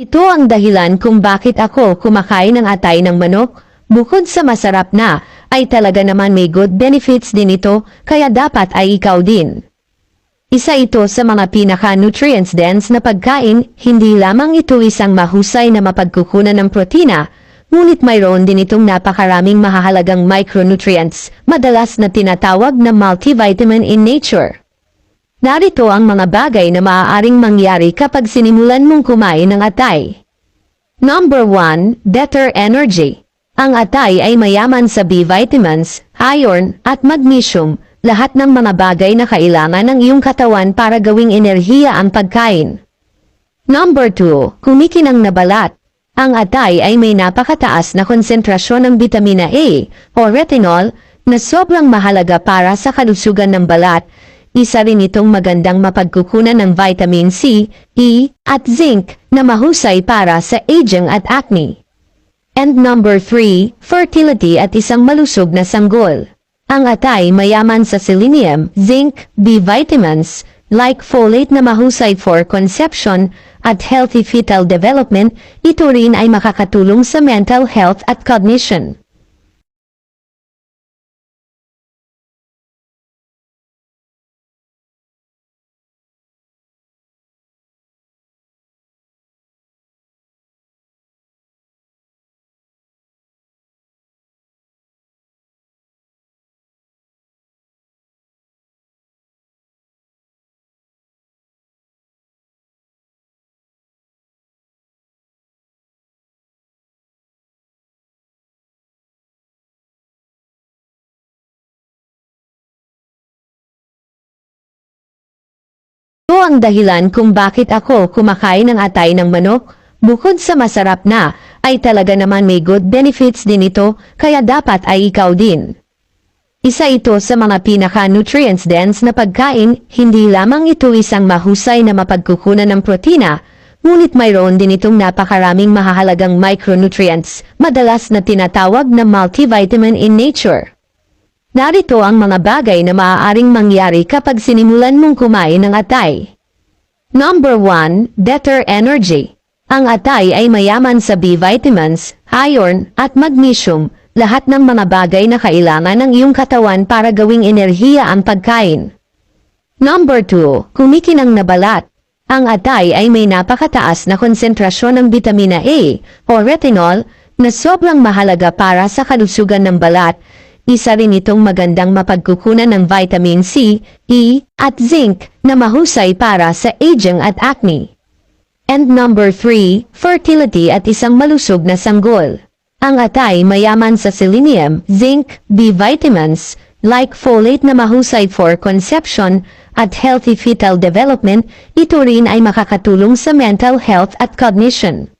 Ito ang dahilan kung bakit ako kumakain ng atay ng manok. Bukod sa masarap na, ay talaga naman may good benefits din ito, kaya dapat ay ikaw din. Isa ito sa mga pinaka-nutrients dense na pagkain, hindi lamang ito isang mahusay na mapagkukunan ng protina, ngunit mayroon din itong napakaraming mahahalagang micronutrients, madalas na tinatawag na multivitamin in nature. Narito ang mga bagay na maaaring mangyari kapag sinimulan mong kumain ng atay. Number 1, better energy. Ang atay ay mayaman sa B vitamins, iron, at magnesium, lahat ng mga bagay na kailangan ng iyong katawan para gawing enerhiya ang pagkain. Number 2, kumikinang na balat. Ang atay ay may napakataas na konsentrasyon ng vitamina A o retinol na sobrang mahalaga para sa kalusugan ng balat. Isa rin itong magandang mapagkukunan ng vitamin C, E, at zinc na mahusay para sa aging at acne. And number 3, fertility at isang malusog na sanggol. Ang atay mayaman sa selenium, zinc, B vitamins, like folate na mahusay for conception at healthy fetal development, ito rin ay makakatulong sa mental health at cognition. Ang dahilan kung bakit ako kumakain ng atay ng manok. Bukod sa masarap na, ay talaga naman may good benefits din ito, kaya dapat ay ikaw din. Isa ito sa mga pinaka-nutrients dense na pagkain, hindi lamang ito isang mahusay na mapagkukunan ng protina, ngunit mayroon din itong napakaraming mahahalagang micronutrients, madalas na tinatawag na multivitamin in nature. Narito ang mga bagay na maaaring mangyari kapag sinimulan mong kumain ng atay. Number 1, better energy. Ang atay ay mayaman sa B vitamins, iron, at magnesium, lahat ng mga bagay na kailangan ng iyong katawan para gawing enerhiya ang pagkain. Number 2, kumikinang na balat. Ang atay ay may napakataas na konsentrasyon ng vitamina A o retinol na sobrang mahalaga para sa kalusugan ng balat. Isa rin itong magandang mapagkukunan ng vitamin C, E, at zinc na mahusay para sa aging at acne. And number 3, fertility at isang malusog na sanggol. Ang atay mayaman sa selenium, zinc, B vitamins, like folate na mahusay for conception at healthy fetal development, ito rin ay makakatulong sa mental health at cognition.